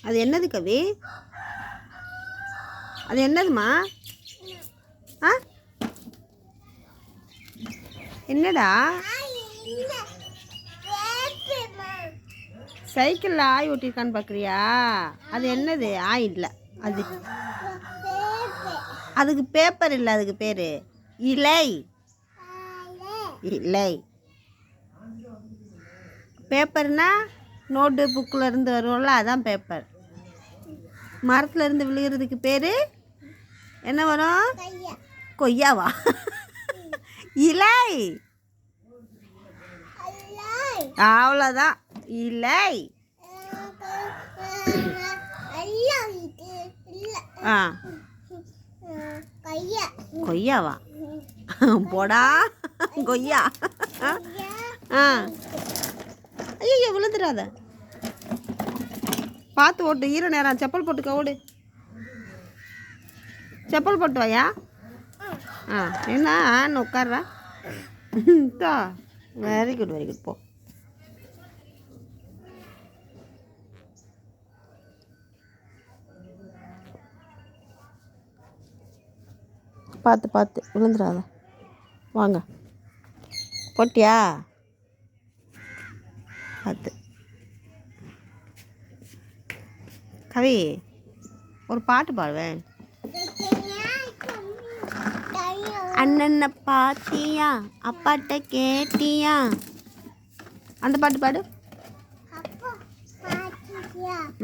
அது என்னது கவி? அது என்னதுமா ஆ? என்னடா? சைக்கிளில் ஆய் ஓட்டியிருக்கான்னு பார்க்குறியா அது என்னது? ஆய் இல்லை. அது அதுக்கு பேப்பர் இல்லை அதுக்கு பேர். இலை. இலை. பேப்பர்னா நோட்டு புக்கில் இருந்து வரும்ல அதான் பேப்பர் மரத்துல இருந்து விழுகிறதுக்கு பேர்? என்ன வரும்? கொய்யாவா? இலை. அவ்வளோதான் இலை. ஆ. கொய்யாவா? போடா. கொய்யா. ஆ. விழுந்துடாத. பார்த்து ஓட்டு ஈர நேரம் செப்பல் போட்டுக்க ஓடு செப்பல் போட்டு வாயா? ஆ என்ன ஆன்னு உட்கார்றா. தா வெரி குட் வெரி குட் போ. பார்த்து பார்த்து விழுந்துடாத. வாங்க. போட்டியா? பார்த்து கவி ஒரு பாட்டு பாடுவேன் அண்ணனை பாத்தியா அப்பாட்ட கேட்டியா? அந்த பாட்டு பாடு.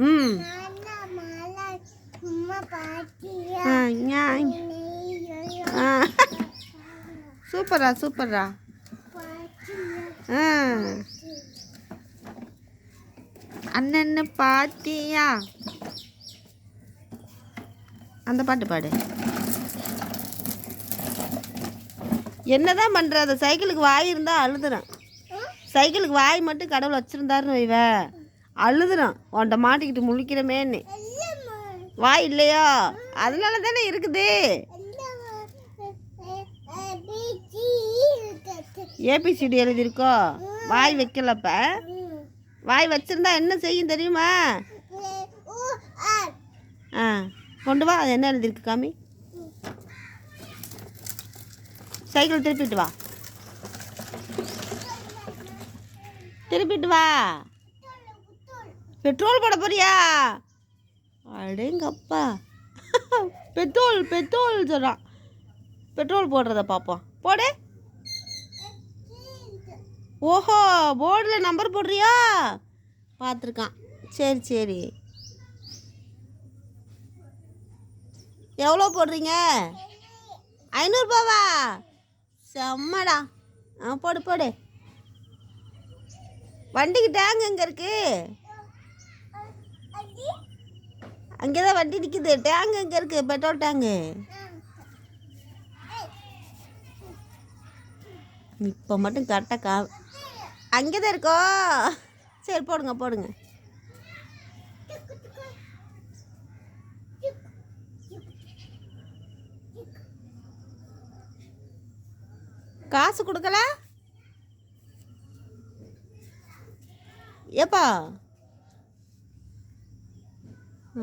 ம். சூப்பரா சூப்பரா ஆ. அண்ணன்னு பாத்தியா? அந்த பாட்டு பாடு. என்னதான் பண்ற? அந்த சைக்கிளுக்கு வாய் இருந்தா அழுதுறான். சைக்கிளுக்கு வாய் மட்டும் கடவுள் வச்சிருந்தாருன்னு வைவ. அழுதுறான். உன்ட்ட மாட்டிக்கிட்டு முழிக்கிறமேன்னு. வாய் இல்லையா? அதனால தானே இருக்குது ஏபிசிடி எழுதியிருக்கோ? வாய் வைக்கலப்ப. வாய் வச்சிருந்தா என்ன செய்யும் தெரியுமா? ஆ கொண்டு வா. அது என்ன எழுதிருக்கு காமி? சைக்கிள் திருப்பிட்டு வா. திருப்பிட்டு வா. பெட்ரோல் போட போறியா? அடேங்கப்பா. பெட்ரோல் பெட்ரோல் சொல்கிறான் பெட்ரோல் போடுறத பார்ப்போம் போடு. ஓஹோ போர்டில் நம்பர் போடுறியா? பார்த்துருக்கான். சரி சரி. எவ்வளோ போடுறீங்க? ஐநூறுபாவா? செம்மடா. ஆ போடு போடு. வண்டிக்கு டேங்க் எங்கே இருக்கு? அங்கே தான் வண்டி நிற்கிது டேங்க் எங்கே இருக்கு? பெட்ரோல் டேங்கு இப்போ மட்டும் கரெக்டாக கா அங்கே தான் இருக்கோ? சரி போடுங்க போடுங்க. காசு கொடுக்கல? ஏப்பா?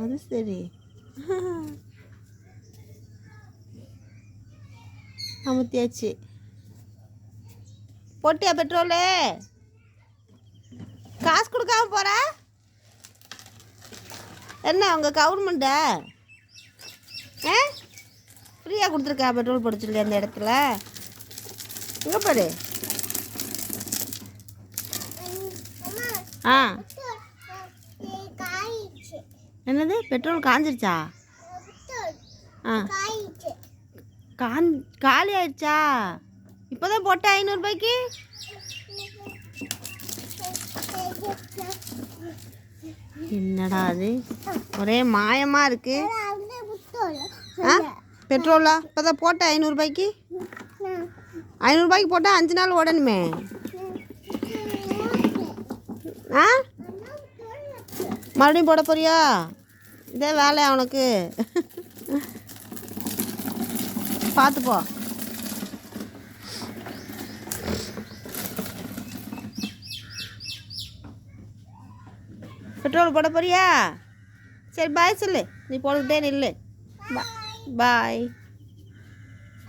அது சரி. அமுத்தியாச்சு. போட்டியா பெட்ரோலு? காசு கொடுக்காம போகிற என்ன அவங்க கவர்மெண்ட்டா ஆ? ஃப்ரீயாக கொடுத்துருக்கா பெட்ரோல் போட அந்த இடத்துல? இங்கே பாரு. ஆ. என்னது? பெட்ரோல் காஞ்சிருச்சா? ஆ. கான் காலி ஆயிடுச்சா? இப்போதான் போட்ட ஐநூறுபாய்க்கு என்னடா அது? ஒரே மாயமா இருக்கு. ஆ? பெட்ரோலா? இப்போதான் போட்ட ஐநூறுபாய்க்கு? ஐநூறுபாய்க்கு போட்டால் அஞ்சு நாள் ஓடணுமே. ஆ? மறுபடியும் போட போறியா? இதே வேலை உனக்கு? பார்த்துப்போ பெட்ரோல் போட போறியா? சரி பாய் சொல்லு. நீ போட்டுக்கிட்டே நில்லு. பாய்